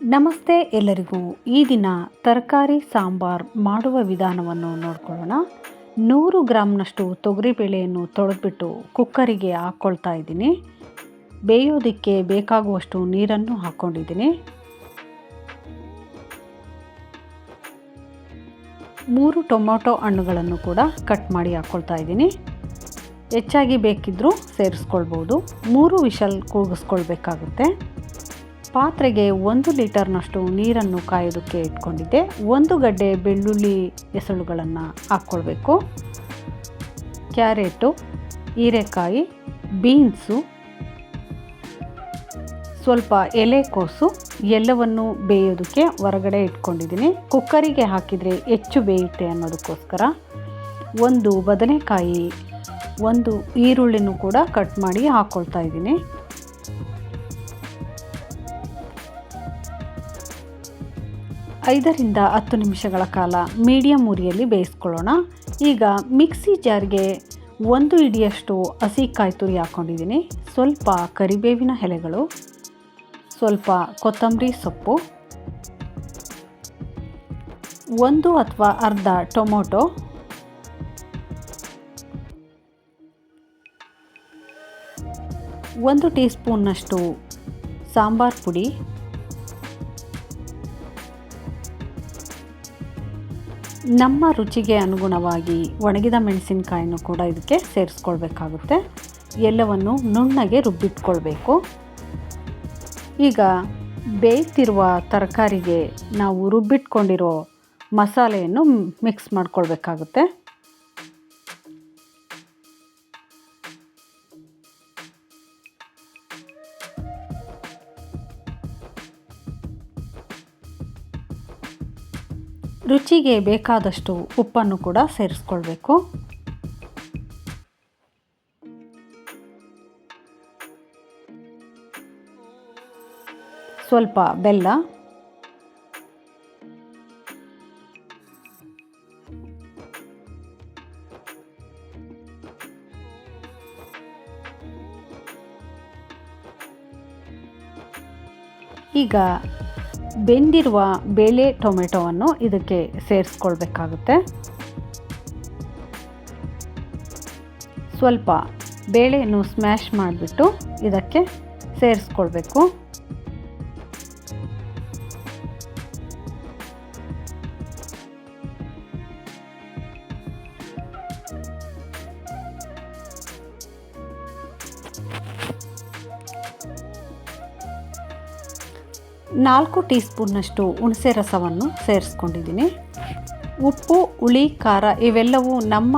ನಮಸ್ತೆ ಎಲ್ಲರಿಗೂ. ಈ ದಿನ ತರಕಾರಿ ಸಾಂಬಾರ್ ಮಾಡುವ ವಿಧಾನವನ್ನು ನೋಡ್ಕೊಳ್ಳೋಣ. ನೂರು ಗ್ರಾಮ್ನಷ್ಟು ತೊಗರಿಬೇಳೆಯನ್ನು ತೊಳೆದ್ಬಿಟ್ಟು ಕುಕ್ಕರಿಗೆ ಹಾಕ್ಕೊಳ್ತಾ ಇದ್ದೀನಿ. ಬೇಯೋದಕ್ಕೆ ಬೇಕಾಗುವಷ್ಟು ನೀರನ್ನು ಹಾಕ್ಕೊಂಡಿದ್ದೀನಿ ಮೂರು ಟೊಮೊಟೊ ಹಣ್ಣುಗಳನ್ನು ಕೂಡ ಕಟ್ ಮಾಡಿ ಹಾಕ್ಕೊಳ್ತಾ ಇದ್ದೀನಿ. ಹೆಚ್ಚಾಗಿ ಬೇಕಿದ್ದರೂ ಸೇರಿಸ್ಕೊಳ್ಬೋದು. ಮೂರು ವಿಷಲ್ ಕೂಗಿಸ್ಕೊಳ್ಬೇಕಾಗುತ್ತೆ. ಪಾತ್ರೆಗೆ ಒಂದು ಲೀಟರ್ನಷ್ಟು ನೀರನ್ನು ಕಾಯೋದಕ್ಕೆ ಇಟ್ಕೊಂಡಿದ್ದೆ. ಒಂದು ಗಡ್ಡೆ ಬೆಳ್ಳುಳ್ಳಿ ಎಸಳುಗಳನ್ನು ಹಾಕ್ಕೊಳ್ಬೇಕು. ಕ್ಯಾರೆಟು, ಹೀರೆಕಾಯಿ, ಬೀನ್ಸು, ಸ್ವಲ್ಪ ಎಲೆಕೋಸು ಎಲ್ಲವನ್ನು ಬೇಯೋದಕ್ಕೆ ಹೊರಗಡೆ ಇಟ್ಕೊಂಡಿದ್ದೀನಿ. ಕುಕ್ಕರಿಗೆ ಹಾಕಿದರೆ ಹೆಚ್ಚು ಬೇಯುತ್ತೆ ಅನ್ನೋದಕ್ಕೋಸ್ಕರ ಒಂದು ಬದನೆಕಾಯಿ, ಒಂದು ಈರುಳ್ಳಿನೂ ಕೂಡ ಕಟ್ ಮಾಡಿ ಹಾಕ್ಕೊಳ್ತಾ ಇದ್ದೀನಿ. ಐದರಿಂದ ಹತ್ತು ನಿಮಿಷಗಳ ಕಾಲ ಮೀಡಿಯಮ್ ಉರಿಯಲ್ಲಿ ಬೇಯಿಸ್ಕೊಳ್ಳೋಣ. ಈಗ ಮಿಕ್ಸಿ ಜಾರ್ಗೆ ಒಂದು ಇಡಿಯಷ್ಟು ಹಸಿ ಕಾಯಿ ತುರಿ ಹಾಕ್ಕೊಂಡಿದ್ದೀನಿ ಸ್ವಲ್ಪ ಕರಿಬೇವಿನ ಎಲೆಗಳು, ಸ್ವಲ್ಪ ಕೊತ್ತಂಬರಿ ಸೊಪ್ಪು, ಒಂದು ಅಥವಾ ಅರ್ಧ ಟೊಮೊಟೊ, ಒಂದು ಟೀ ಸ್ಪೂನ್ನಷ್ಟು ಸಾಂಬಾರ್ ಪುಡಿ ನಮ್ಮ ರುಚಿಗೆ ಅನುಗುಣವಾಗಿ ಒಣಗಿದ ಮೆಣಸಿನಕಾಯನ್ನು ಕೂಡ ಇದಕ್ಕೆ ಸೇರಿಸ್ಕೊಳ್ಬೇಕಾಗುತ್ತೆ. ಎಲ್ಲವನ್ನು ನುಣ್ಣಗೆ ರುಬ್ಬಿಟ್ಕೊಳ್ಬೇಕು. ಈಗ ಬೇಯ್ತಿರುವ ತರಕಾರಿಗೆ ನಾವು ರುಬ್ಬಿಟ್ಕೊಂಡಿರೋ ಮಸಾಲೆಯನ್ನು ಮಿಕ್ಸ್ ಮಾಡ್ಕೊಳ್ಬೇಕಾಗುತ್ತೆ. ರುಚಿಗೆ ಬೇಕಾದಷ್ಟು ಉಪ್ಪನ್ನು ಕೂಡ ಸೇರಿಸ್ಕೊಳ್ಬೇಕು. ಸ್ವಲ್ಪ ಬೆಲ್ಲ. ಈಗ ಬೆಂದಿರುವ ಬೇಳೆ ಟೊಮೆಟೊವನ್ನು ಇದಕ್ಕೆ ಸೇರಿಸ್ಕೊಳ್ಬೇಕಾಗುತ್ತೆ. ಸ್ವಲ್ಪ ಬೇಳೆಯನ್ನು ಸ್ಮ್ಯಾಶ್ ಮಾಡಿಬಿಟ್ಟು ಇದಕ್ಕೆ ಸೇರಿಸ್ಕೊಳ್ಬೇಕು. ನಾಲ್ಕು ಟೀ ಸ್ಪೂನ್ನಷ್ಟು ಹುಣಸೆ ರಸವನ್ನು ಸೇರಿಸ್ಕೊಂಡಿದ್ದೀನಿ. ಉಪ್ಪು, ಹುಳಿ, ಖಾರ ಇವೆಲ್ಲವೂ ನಮ್ಮ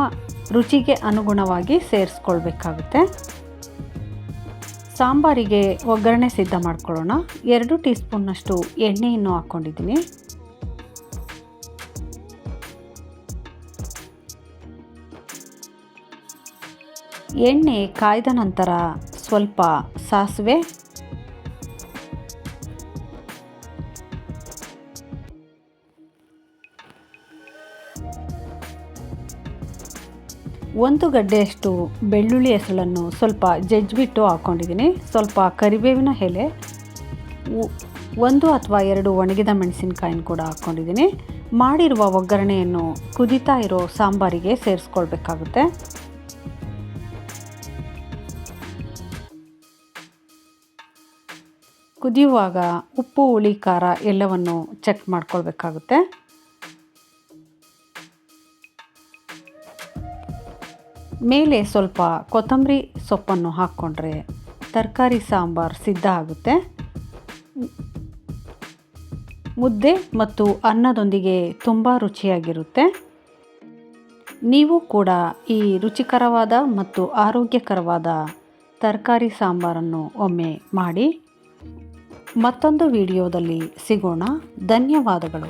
ರುಚಿಗೆ ಅನುಗುಣವಾಗಿ ಸೇರಿಸ್ಕೊಳ್ಬೇಕಾಗುತ್ತೆ. ಸಾಂಬಾರಿಗೆ ಒಗ್ಗರಣೆ ಸಿದ್ಧ ಮಾಡ್ಕೊಳ್ಳೋಣ. ಎರಡು ಟೀ ಸ್ಪೂನ್ನಷ್ಟು ಎಣ್ಣೆಯನ್ನು ಹಾಕ್ಕೊಂಡಿದ್ದೀನಿ. ಎಣ್ಣೆ ಕಾಯ್ದ ನಂತರ ಸ್ವಲ್ಪ ಸಾಸಿವೆ ಒಂದು ಗಡ್ಡೆಯಷ್ಟು ಬೆಳ್ಳುಳ್ಳಿ ಹೆಸಳನ್ನು ಸ್ವಲ್ಪ ಜಜ್ಜಿಬಿಟ್ಟು ಹಾಕ್ಕೊಂಡಿದ್ದೀನಿ. ಸ್ವಲ್ಪ ಕರಿಬೇವಿನ ಎಲೆ ಒಂದು ಅಥವಾ ಎರಡು ಒಣಗಿದ ಮೆಣಸಿನ್ಕಾಯಿನ ಕೂಡ ಹಾಕ್ಕೊಂಡಿದ್ದೀನಿ. ಮಾಡಿರುವ ಒಗ್ಗರಣೆಯನ್ನು ಕುದಿತಾ ಇರೋ ಸಾಂಬಾರಿಗೆ ಸೇರಿಸ್ಕೊಳ್ಬೇಕಾಗುತ್ತೆ. ಕುದಿಯುವಾಗ ಉಪ್ಪು, ಹುಳಿ, ಖಾರ ಎಲ್ಲವನ್ನು ಚೆಕ್ ಮಾಡ್ಕೊಳ್ಬೇಕಾಗುತ್ತೆ. ಮೇಲೆ ಸ್ವಲ್ಪ ಕೊತ್ತಂಬರಿ ಸೊಪ್ಪನ್ನು ಹಾಕ್ಕೊಂಡ್ರೆ ತರಕಾರಿ ಸಾಂಬಾರು ಸಿದ್ಧ ಆಗುತ್ತೆ. ಮುದ್ದೆ ಮತ್ತು ಅನ್ನದೊಂದಿಗೆ ತುಂಬ ರುಚಿಯಾಗಿರುತ್ತೆ. ನೀವು ಕೂಡ ಈ ರುಚಿಕರವಾದ ಮತ್ತು ಆರೋಗ್ಯಕರವಾದ ತರಕಾರಿ ಸಾಂಬಾರನ್ನು ಒಮ್ಮೆ ಮಾಡಿ. ಮತ್ತೊಂದು ವಿಡಿಯೋದಲ್ಲಿ ಸಿಗೋಣ. ಧನ್ಯವಾದಗಳು.